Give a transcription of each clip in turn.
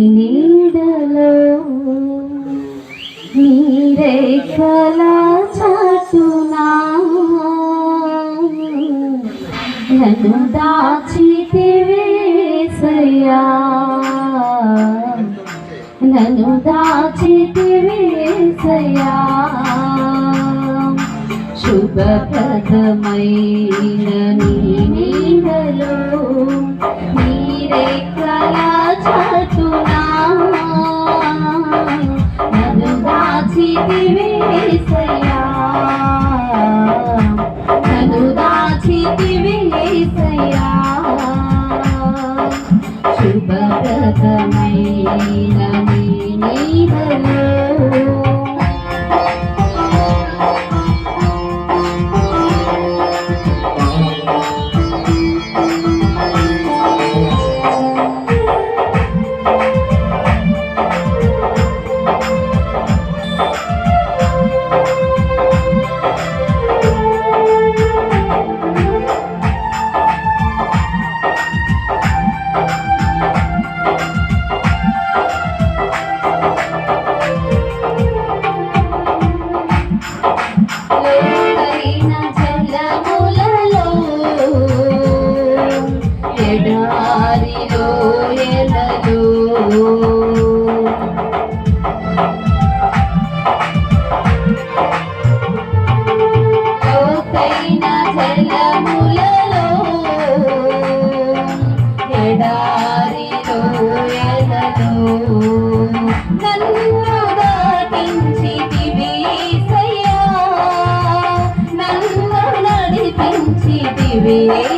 నీడలో నీరే కళా చాటునా? నన్ను దాచితివేసయ్యా నన్ను దాచితివేసయ్యా శుభప్రదమైన నీలో నీరే కళా చతునా నన్ను దాచితివే సయా నన్ను దాచితివే సయా శుభప్రదమైన నీలో Ladies Amen.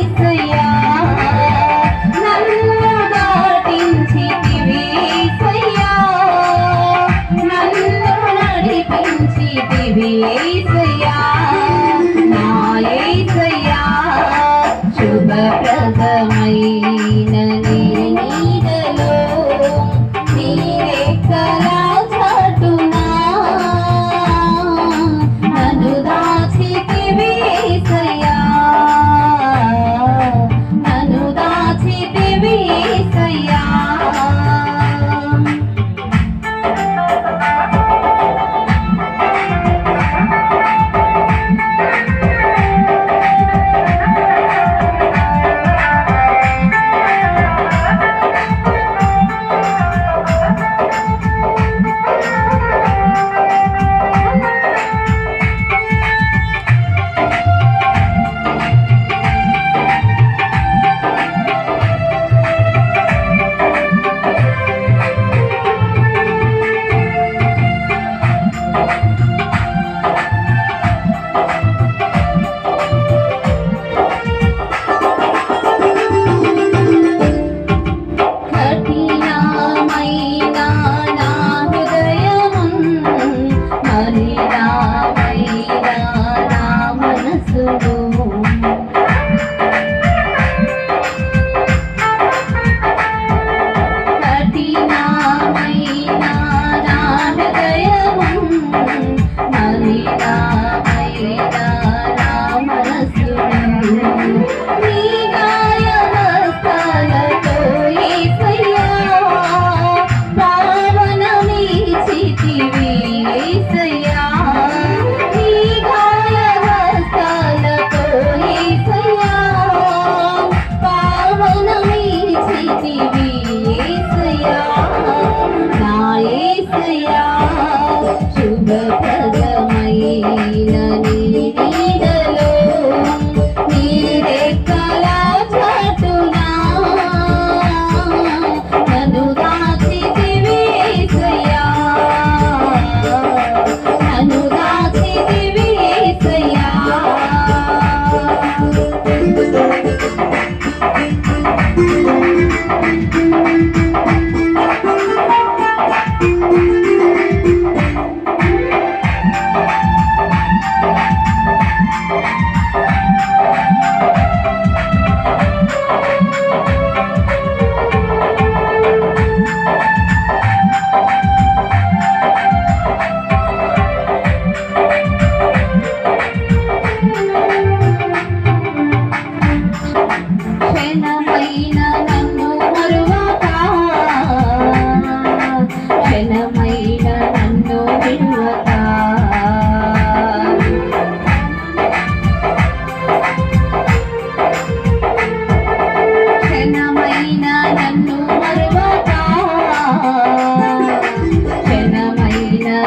Shri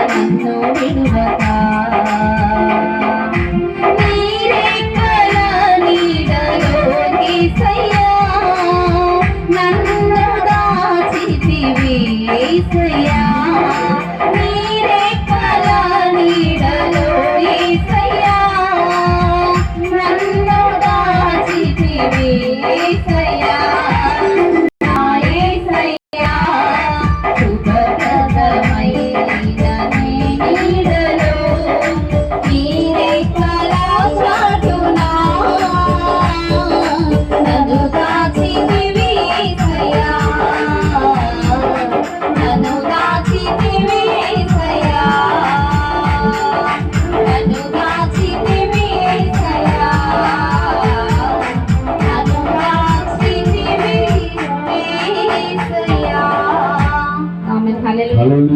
నన్ను విడువతా నన్ను దాచితివి సయ్యా